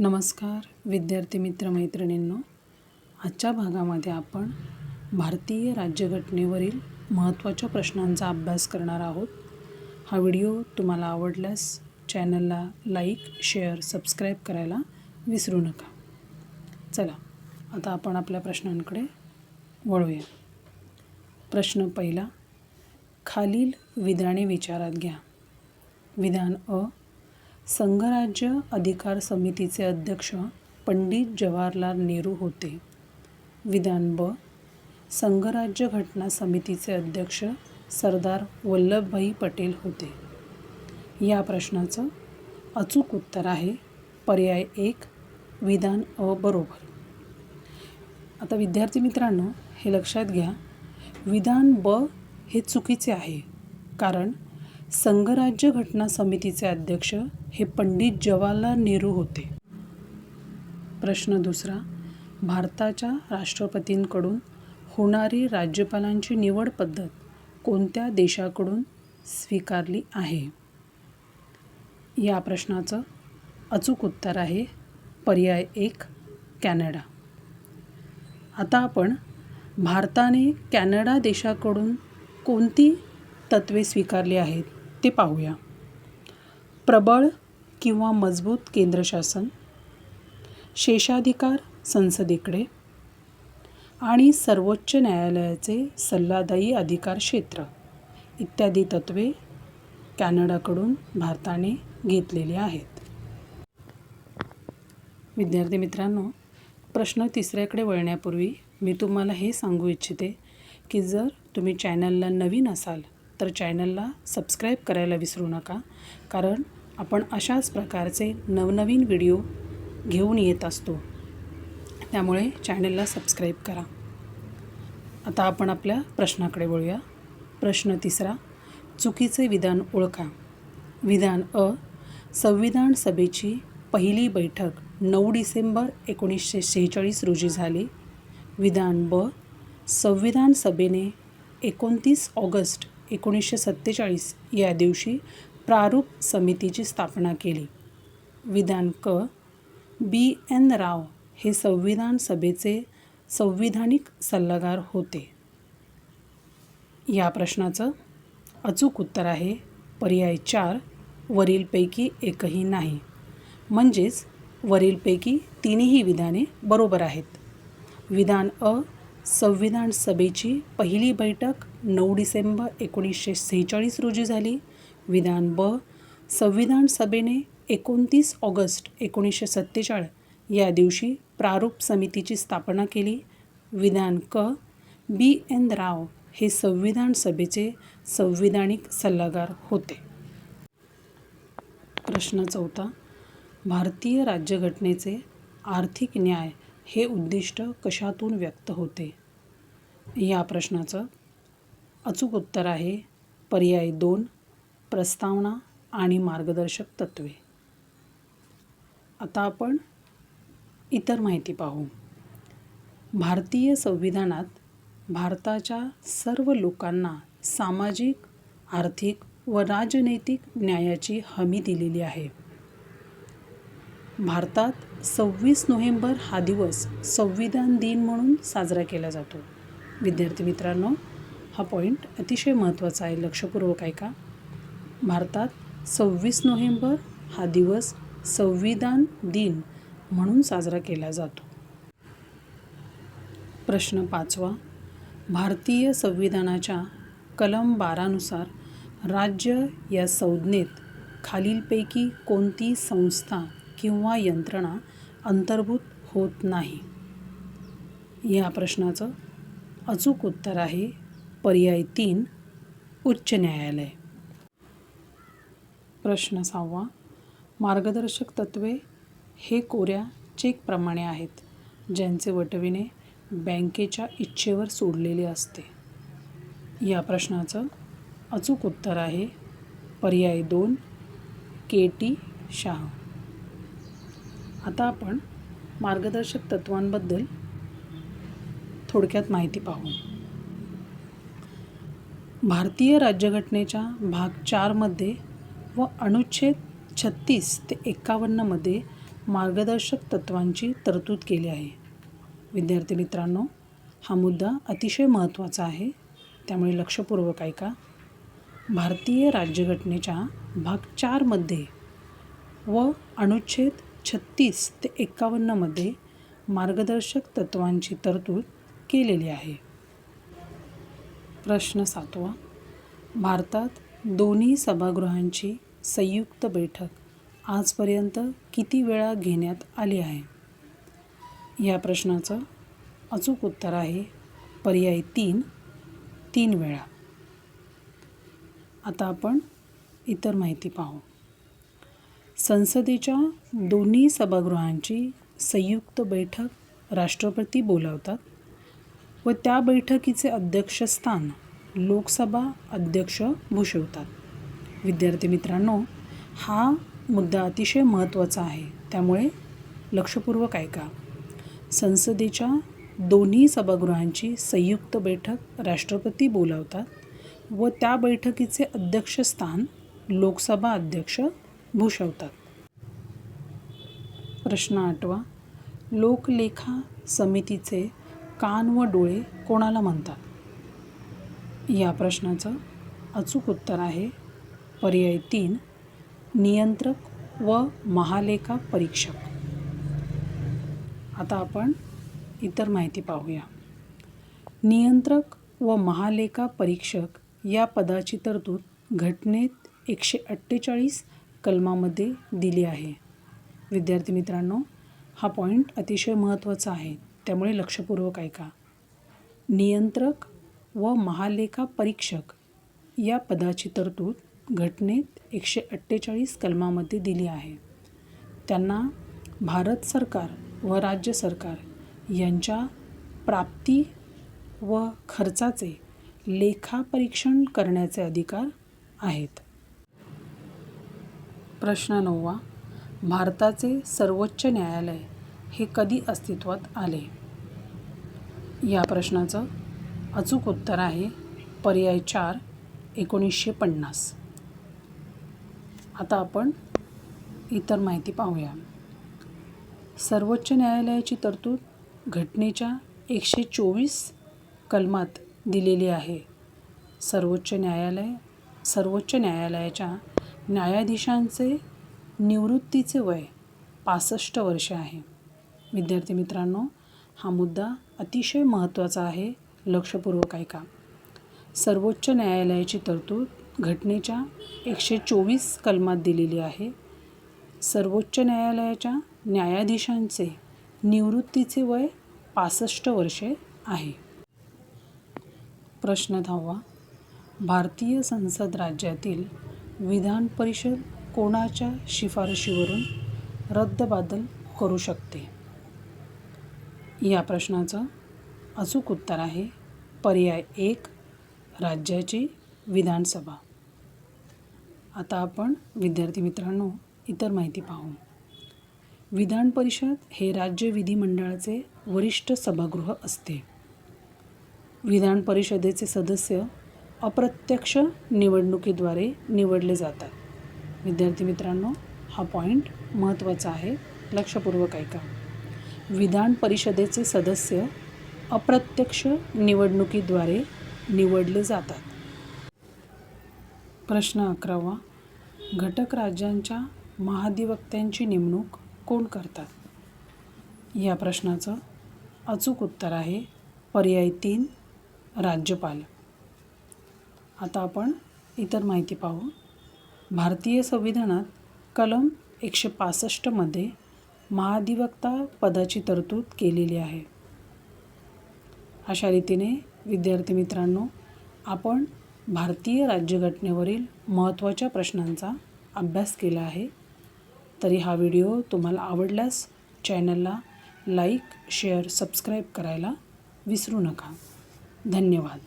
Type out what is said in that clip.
नमस्कार विद्यार्थी मित्र मैत्रिणींनो आजच्या भागामध्ये आपण भारतीय राज्यघटनेवरील महत्त्वाच्या प्रश्नांचा अभ्यास करणार आहोत. हा व्हिडिओ तुम्हाला आवडल्यास चॅनलला लाईक शेअर सबस्क्राईब करायला विसरू नका. चला आता आपण आपल्या प्रश्नांकडे वळूया. प्रश्न पहिला खालील विधाने विचारात घ्या. विधान अ संघराज्य अधिकार समितीचे अध्यक्ष पंडित जवाहरलाल नेहरू होते. विधान ब. संघराज्य घटना समितीचे अध्यक्ष सरदार वल्लभभाई पटेल होते. या प्रश्नाचं अचूक उत्तर आहे. पर्याय एक विधान अ बरोबर. आता विद्यार्थी मित्रांनो हे लक्षात घ्या. विधान ब हे चुकीचे आहे. कारण संघराज्य घटना समितीचे अध्यक्ष हे पंडित जवाहरलाल नेहरू होते. प्रश्न दुसरा भारताच्या राष्ट्रपतींकडून होणारी राज्यपालांची निवड पद्धत कोणत्या देशाकडून स्वीकारली आहे? या प्रश्नाचं अचूक उत्तर आहे पर्याय एक कॅनडा. आता आपण भारताने कॅनडा देशाकडून कोणती तत्वे स्वीकारली आहेत? ते पाहूया. प्रबळ किंवा मजबूत केंद्रशासन शेषाधिकार संसदेकडे आणि सर्वोच्च न्यायालयाचे सल्लादायी अधिकार क्षेत्र इत्यादी तत्त्वे कॅनडाकडून भारताने घेतलेली आहेत. विद्यार्थी मित्रांनो प्रश्न तिसऱ्याकडे वळण्यापूर्वी मी तुम्हाला हे सांगू इच्छिते की जर तुम्ही चॅनलला नवीन असाल तर चॅनलला सबस्क्राईब करायला विसरू नका कारण आपण अशाच प्रकारचे नवनवीन व्हिडिओ घेऊन येत असतो. त्यामुळे चॅनलला सबस्क्राईब करा. आता आपण आपल्या प्रश्नाकडे वळूया. प्रश्न तिसरा चुकीचे विधान ओळखा. विधान अ संविधान सभेची पहिली बैठक नऊ डिसेंबर एकोणीसशे शेहेचाळीस रोजी झाली. विधान ब संविधान सभेने एकोणतीस ऑगस्ट एकोणीसशे सत्तेचाळीस या दिवशी प्रारूप समितीची स्थापना केली. विधान क बी. एन. राव हे संविधान सभेचे संविधानिक सल्लागार होते. या प्रश्नाचं अचूक उत्तर आहे. पर्याय चार वरीलपैकी एकही नाही. म्हणजेच वरीलपैकी तिन्ही विधाने बरोबर आहेत. विधान अ संविधान सभेची पहिली बैठक नऊ डिसेंबर एकोणीसशे सेहेचाळीस रोजी झाली. विधान ब. संविधान सभेने एकोणतीस ऑगस्ट एकोणीसशे सत्तेचाळीस या दिवशी प्रारूप समितीची स्थापना केली. विधान क. बी. एन. राव हे संविधान सभेचे संविधानिक सल्लागार होते. प्रश्न चौथा. भारतीय राज्यघटनेचे आर्थिक न्याय हे उद्दिष्ट कशातून व्यक्त होते? या प्रश्नाचं अचूक उत्तर आहे पर्याय दोन प्रस्तावना आणि मार्गदर्शक तत्त्वे आता आपण इतर माहिती पाहू. भारतीय संविधानात भारताच्या सर्व लोकांना सामाजिक आर्थिक व राजनैतिक न्यायाची हमी दिलेली आहे. भारतात सव्वीस नोव्हेंबर हा दिवस संविधान दिन म्हणून साजरा केला जातो. विद्यार्थी मित्रांनो हा पॉईंट अतिशय महत्त्वाचा आहे. लक्षपूर्वक ऐका. भारतात सव्वीस नोव्हेंबर हा दिवस संविधान दिन म्हणून साजरा केला जातो. प्रश्न पाचवा. भारतीय संविधानाच्या कलम बारानुसार राज्य या संज्ञेत खालीलपैकी कोणती संस्था किंवा यंत्रणा अंतर्भूत होत नाही? या प्रश्नाचं अचूक उत्तर आहे पर्याय तीन उच्च न्यायालय. प्रश्न सहावा. मार्गदर्शक तत्त्वे हे कोऱ्या चेकप्रमाणे आहेत ज्यांचे वटविणे बँकेच्या इच्छेवर सोडलेले असते. या प्रश्नाचं अचूक उत्तर आहे पर्याय दोन के टी शाह. आता आपण मार्गदर्शक तत्वांबद्दल थोडक्यात माहिती पाहू. भारतीय राज्यघटनेच्या भाग चारमध्ये व अनुच्छेद छत्तीस ते एकावन्नमध्ये मार्गदर्शक तत्त्वांची तरतूद केली आहे. विद्यार्थी मित्रांनो हा मुद्दा अतिशय महत्त्वाचा आहे. त्यामुळे लक्षपूर्वक ऐका. भारतीय राज्यघटनेच्या भाग चारमध्ये व अनुच्छेद छत्तीस ते एकावन्नमध्ये मार्गदर्शक तत्त्वांची तरतूद केलेली आहे. प्रश्न सातवा. भारतात दोन्ही सभागृहांची संयुक्त बैठक आजपर्यंत किती वेळा घेण्यात आली आहे? या प्रश्नाचं अचूक उत्तर आहे पर्याय तीन तीन वेळा. आता आपण इतर माहिती पाहू. संसदेच्या दोन्ही सभागृहांची संयुक्त बैठक राष्ट्रपती बोलावतात व त्या बैठकीचे अध्यक्षस्थान लोकसभा अध्यक्ष भूषवतात. विद्यार्थी मित्रांनो हा मुद्दा अतिशय महत्त्वाचा आहे. त्यामुळे लक्षपूर्वक ऐका. संसदेच्या दोन्ही सभागृहांची संयुक्त बैठक राष्ट्रपती बोलावतात व त्या बैठकीचे अध्यक्षस्थान लोकसभा अध्यक्ष भूषवतात. प्रश्न आठवा. लोकलेखा समितीचे कान व डोळे कोणाला म्हणतात? या प्रश्नाचं अचूक उत्तर आहे. पर्याय तीन नियंत्रक व महालेखा परीक्षक. आता आपण इतर माहिती पाहूया. नियंत्रक व महालेखा परीक्षक या पदाची तरतूद घटनेत एकशे अठ्ठेचाळीस कलमामध्ये दिली आहे. विद्यार्थी मित्रांनो हा पॉईंट अतिशय महत्त्वाचा आहे. त्यामुळे लक्षपूर्वक ऐका. नियंत्रक व महालेखा परीक्षक या पदाची तरतूद घटनेत एकशे अठ्ठेचाळीस कलमामध्ये दिली आहे. त्यांना भारत सरकार व राज्य सरकार यांच्या प्राप्ती व खर्चाचे लेखापरीक्षण करण्याचे अधिकार आहेत. प्रश्न नववा भारताचे सर्वोच्च न्यायालय हे कधी अस्तित्वात आले? या प्रश्नाचं अचूक उत्तर आहे पर्याय चार एकोणीसशे पन्नास. आता आपण इतर माहिती पाहूया. सर्वोच्च न्यायालयाची तरतूद घटनेच्या एकशे चोवीस कलमात दिलेली आहे. सर्वोच्च न्यायालय सर्वोच्च न्यायालयाच्या न्यायाधीशांचे निवृत्तीचे वय पासष्ट वर्षे आहे. विद्यार्थी मित्रांनो हा मुद्दा अतिशय महत्त्वाचा आहे लक्षपूर्वक ऐका. सर्वोच्च न्यायालयाची तरतूद घटनेच्या एकशे चोवीस कलमात दिलेली आहे. सर्वोच्च न्यायालयाच्या न्यायाधीशांचे निवृत्तीचे वय पासष्ट वर्षे आहे. प्रश्न दहावा. भारतीय संसद राज्यातील विधान परिषद कोणाच्या शिफारशीवरून रद्दबादल करू शकते? या प्रश्नाचं अचूक उत्तर आहे पर्याय एक राज्याची विधानसभा. आता आपण विद्यार्थी मित्रांनो इतर माहिती पाहू. विधान परिषद हे राज्य विधिमंडळाचे वरिष्ठ सभागृह असते. विधान परिषदेचे सदस्य अप्रत्यक्ष निवडणुकीद्वारे निवडले जातात. विद्यार्थी मित्रांनो हा पॉईंट महत्त्वाचा आहे. लक्षपूर्वक ऐका. विधान परिषदेचे सदस्य अप्रत्यक्ष निवडणुकीद्वारे निवडले जातात. प्रश्न अकरावा. घटक राज्यांच्या महाधिवक्त्यांची नेमणूक कोण करतात? या प्रश्नाचं अचूक उत्तर आहे पर्याय तीन राज्यपाल. आता आपण इतर माहिती पाहू. भारतीय संविधानात कलम एकशे पासष्टमध्ये महाधिवक्ता पदाची तरतूद केलेली आहे. अशा रीतीने विद्यार्थी मित्रांनो आपण भारतीय राज्यघटनेवरील महत्त्वाच्या प्रश्नांचा अभ्यास केला आहे. तरी हा व्हिडिओ तुम्हाला आवडल्यास चॅनलला लाईक शेअर सबस्क्राईब करायला विसरू नका. धन्यवाद.